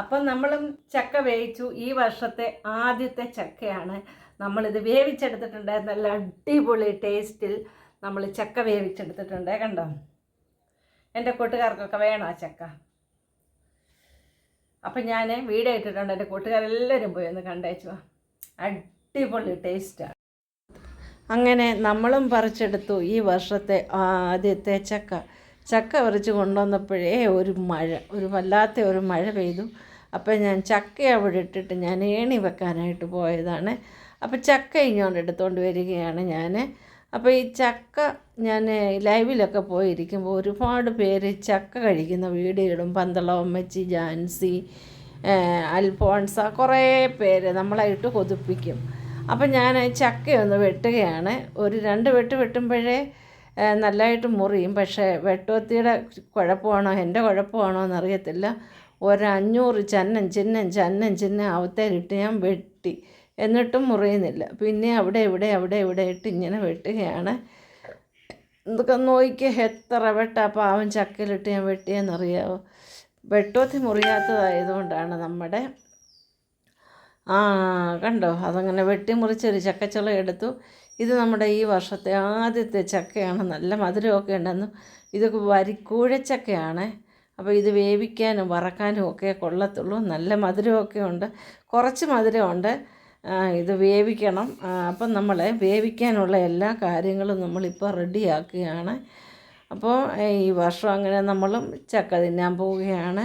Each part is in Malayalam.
അപ്പം നമ്മളും ചക്ക വേവിച്ചു. ഈ വർഷത്തെ ആദ്യത്തെ ചക്കയാണ് നമ്മളിത് വേവിച്ചെടുത്തിട്ടുണ്ട് നല്ല അടിപൊളി ടേസ്റ്റിൽ നമ്മൾ ചക്ക വേവിച്ചെടുത്തിട്ടുണ്ട്. കണ്ടോ? എന്റെ കൂട്ടുകാർക്കൊക്കെ വേണോ ചക്ക? അപ്പം ഞാൻ വീഡിയോ ഇട്ടിട്ടുണ്ട്. എന്റെ കൂട്ടുകാരെല്ലാവരും പോയി ഒന്ന് കണ്ടേച്ചു അടിപൊളി ടേസ്റ്റാണ് അങ്ങനെ നമ്മളും പറിച്ചെടുത്തു ഈ വർഷത്തെ ആദ്യത്തെ ചക്ക. ചക്ക പറിച്ച് കൊണ്ടുവന്നപ്പോഴേ ഒരു മഴ ഒരു വല്ലാത്ത ഒരു മഴ പെയ്തു. അപ്പം ഞാൻ ചക്ക അവിടെ ഇട്ടിട്ട് ഞാൻ ഏണി വെക്കാനായിട്ട് പോയതാണ്. അപ്പോൾ ചക്ക ഇങ്ങോട്ട് എടുത്തുകൊണ്ട് വരികയാണ് ഞാൻ. അപ്പോൾ ഈ ചക്ക ഞാൻ ലൈവിലൊക്കെ പോയിരിക്കുമ്പോൾ ഒരുപാട് പേര് ചക്ക കഴിക്കുന്ന വീഡിയോ ഇടും പന്തളം ജാൻസി അൽഫോൺസ കുറേ പേര് നമ്മളായിട്ട് കൊതിപ്പിക്കും. അപ്പം ഞാൻ ചക്കയൊന്ന് വെട്ടുകയാണ്. ഒരു രണ്ട് വെട്ട് വെട്ടുമ്പോഴേ നല്ലതായിട്ട് മുറിയും. പക്ഷേ വെട്ടുവത്തിയുടെ കുഴപ്പമാണോ? എന്റെ കുഴപ്പമാണോ എന്നറിയത്തില്ല. ഒരഞ്ഞൂറ് ചന്നം ചിഹ്നം ചന്നം ചിഹ്നം അവത്തേലിട്ട് ഞാൻ വെട്ടി. എന്നിട്ടും മുറിയുന്നില്ല. പിന്നെ അവിടെ ഇവിടെ അവിടെ ഇവിടെ ഇട്ട് ഇങ്ങനെ വെട്ടുകയാണ്. എന്തൊക്കെ നോക്കിയ എത്ര വെട്ട പാവം ചക്കയിലിട്ട് ഞാൻ വെട്ടിയെന്നറിയാവോ? വെട്ടോത്തി മുറിയാത്തതായതുകൊണ്ടാണ് നമ്മുടെ ആ കണ്ടോ? അതങ്ങനെ വെട്ടി മുറിച്ചൊരു ചക്കച്ചുള എടുത്തു. ഇത് നമ്മുടെ ഈ വർഷത്തെ ആദ്യത്തെ ചക്കയാണ്. നല്ല മധുരമൊക്കെ ഉണ്ടെന്ന് ഇത് വരിക്കൂഴച്ചക്കയാണ് അപ്പോൾ ഇത് വേവിക്കാനും വറക്കാനും ഒക്കെ കൊള്ളത്തുള്ളൂ. നല്ല മധുരമൊക്കെ ഉണ്ട്. കുറച്ച് മധുരമുണ്ട്. ഇത് വേവിക്കണം. അപ്പം നമ്മൾ വേവിക്കാനുള്ള എല്ലാ കാര്യങ്ങളും നമ്മളിപ്പോൾ റെഡിയാക്കുകയാണ്. അപ്പോൾ ഈ വർഷം അങ്ങനെ നമ്മളും ചക്ക തിന്നാൻ പോവുകയാണ്.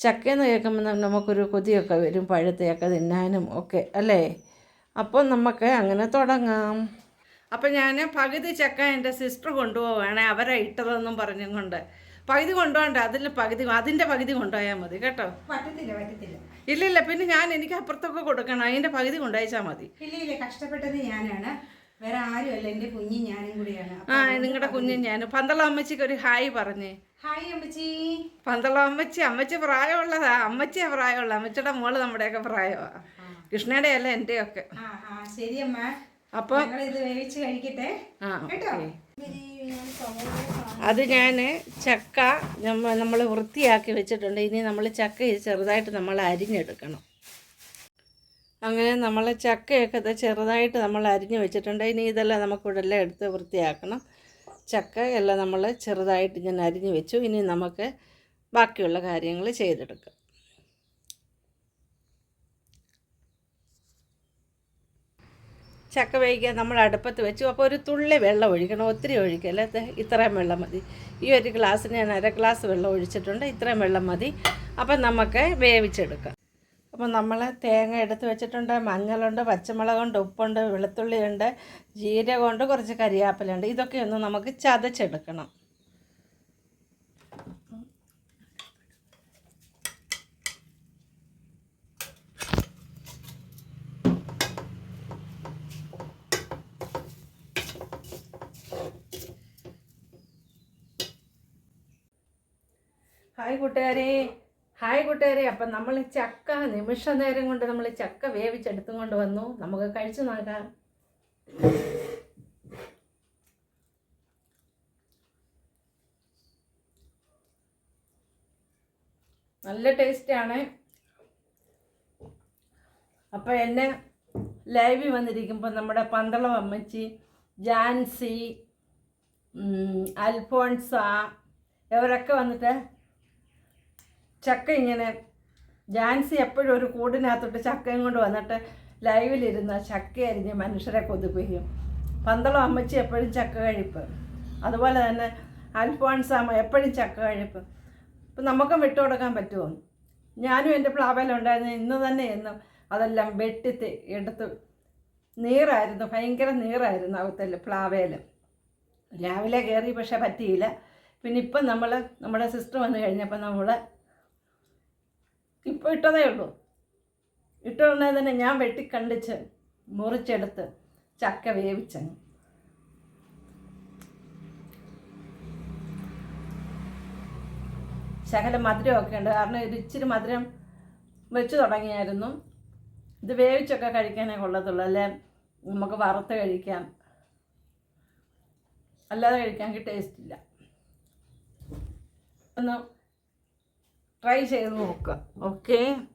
ചക്കയെന്ന് കേൾക്കുമ്പോൾ നമുക്കൊരു കൊതിയൊക്കെ വരും. പഴുത്തയൊക്കെ തിന്നാനും ഒക്കെ അല്ലേ? അപ്പോൾ നമുക്ക് അങ്ങനെ തുടങ്ങാം. അപ്പം ഞാൻ പകുതി ചക്ക എന്റെ സിസ്റ്റർ കൊണ്ടുപോവുകയാണെ അവരെ ഇട്ടതെന്നും പറഞ്ഞും കൊണ്ട് പകുതി കൊണ്ടുപോകണ്ട അതിൽ പകുതി അതിന്റെ പകുതി കൊണ്ടുപോയാൽ മതി കേട്ടോ. പറ്റത്തില്ല പറ്റത്തില്ല. ഇല്ലില്ല പിന്നെ ഞാൻ എനിക്ക് അപ്പുറത്തൊക്കെ കൊടുക്കണം. അതിന്റെ പകുതി കൊണ്ടുപോയച്ചാൽ മതി. ഇല്ല ഇല്ല കഷ്ടപ്പെട്ടത് ഞാനാണ്. വേറെ ആരുമല്ല എന്റെ കുഞ്ഞി ഞാനും കൂടിയാണ്. ആ നിങ്ങളുടെ കുഞ്ഞും ഞാനും. പന്തളം അമ്മച്ചിക്ക് ഒരു ഹായ് പറഞ്ഞേ. ഹായ് അമ്മച്ചി. പന്തളം അമ്മച്ചി അമ്മച്ചി പ്രായമുള്ളതാ. അമ്മച്ചിയാ പ്രായമുള്ള. അമ്മച്ചിയുടെ മോൾ നമ്മുടെയൊക്കെ പ്രായമാ കൃഷ്ണയുടെ അല്ല എന്റെ ഒക്കെ ശരി അമ്മ. ഇത് വേവിച്ച് കഴിക്കട്ടെ. കേട്ടോ. അത് ഞാൻ ചക്ക നമ്മൾ വൃത്തിയാക്കി വെച്ചിട്ടുണ്ട്. ഇനി നമ്മൾ ചക്ക ചെറുതായിട്ട് നമ്മൾ അരിഞ്ഞെടുക്കണം. അങ്ങനെ നമ്മൾ ചക്കയൊക്കെ ചെറുതായിട്ട് നമ്മൾ അരിഞ്ഞ് വെച്ചിട്ടുണ്ട്. ഇനി ഇതെല്ലാം നമുക്ക് എല്ലാം എടുത്ത് വൃത്തിയാക്കണം. ചക്ക എല്ലാം നമ്മൾ ചെറുതായിട്ട് ഞാൻ അരിഞ്ഞ് വെച്ചു. ഇനി നമുക്ക് ബാക്കിയുള്ള കാര്യങ്ങൾ ചെയ്തെടുക്കാം. ചക്ക വേവിക്കാൻ നമ്മൾ അടുപ്പത്ത് വെച്ചു. അപ്പോൾ ഒരു തുള്ളി വെള്ളം ഒഴിക്കണം. ഒത്തിരി ഒഴിക്കല്ലേ? ഇത്രയും വെള്ളം മതി. ഈ ഒരു ഗ്ലാസ്സിന് ഞാൻ അര ഗ്ലാസ് വെള്ളം ഒഴിച്ചിട്ടുണ്ട്. ഇത്രയും വെള്ളം മതി. അപ്പം നമുക്ക് വേവിച്ചെടുക്കാം. അപ്പോൾ നമ്മൾ തേങ്ങ എടുത്ത് വെച്ചിട്ടുണ്ട് മഞ്ഞളുണ്ട് പച്ചമുളകുണ്ട് ഉപ്പുണ്ട് വെളുത്തുള്ളിയുണ്ട് ജീരകമുണ്ട് കുറച്ച് കരിയാപ്പിലുണ്ട് ഇതൊക്കെ ഒന്ന് നമുക്ക് ചതച്ചെടുക്കണം. ഹായ് കൂട്ടുകാരെ. ഹായ് കൂട്ടുകാരെ അപ്പം നമ്മൾ ചക്ക നിമിഷ നേരം കൊണ്ട് നമ്മൾ ചക്ക വേവിച്ചെടുത്തും കൊണ്ട് വന്നു. നമുക്ക് കഴിച്ചു നോക്കാം. നല്ല ടേസ്റ്റാണ് അപ്പോൾ എന്നെ ലൈവിൽ വന്നിരിക്കുമ്പോൾ നമ്മുടെ പന്തളം അമ്മച്ചി ജാൻസി അൽഫോൺസ ഇവരൊക്കെ വന്നിട്ട് ചക്ക ഇങ്ങനെ ജാൻസി എപ്പോഴും ഒരു കൂടിനകത്തോട്ട് ചക്കയും കൊണ്ട് വന്നിട്ട് ലൈവിലിരുന്ന ചക്ക അരിഞ്ഞ് മനുഷ്യരെ കൊതുപ്പിക്കും. പന്തളം അമ്മച്ചി എപ്പോഴും ചക്ക കഴിപ്പ്. അതുപോലെ തന്നെ അൽഫോൺസാമ എപ്പോഴും ചക്ക കഴിപ്പ്. ഇപ്പം നമുക്കും വിട്ടുകൊടുക്കാൻ പറ്റുമോ? ഞാനും എന്റെ പ്ലാവയിലുണ്ടായിരുന്നു ഇന്ന് തന്നെ എന്നും അതെല്ലാം വെട്ടി എടുത്ത് നീറായിരുന്നു. ഭയങ്കര നീറായിരുന്നു അകത്തല്ല പ്ലാവയിൽ രാവിലെ കയറി പക്ഷേ പറ്റിയില്ല. പിന്നെ ഇപ്പം നമ്മൾ നമ്മുടെ സിസ്റ്റർ വന്നു കഴിഞ്ഞപ്പോൾ നമ്മൾ ഇപ്പോൾ ഇട്ടതേ ഉള്ളൂ. ഇട്ടുടനെ തന്നെ ഞാൻ വെട്ടിക്കണ്ടിച്ച് മുറിച്ചെടുത്ത് ചക്ക വേവിച്ചങ്ങ്. ശകല മധുരമൊക്കെ ഉണ്ട്. കാരണം ഇത് ഇച്ചിരി മധുരം വെച്ച് തുടങ്ങിയായിരുന്നു. ഇത് വേവിച്ചൊക്കെ കഴിക്കാനേ കൊള്ളത്തുള്ളൂ. അല്ലേ? നമുക്ക് വറുത്ത് കഴിക്കാം. അല്ലാതെ കഴിക്കാൻ ടേസ്റ്റ് ഇല്ല. ഒന്ന് Três vezes, Luca. Ok?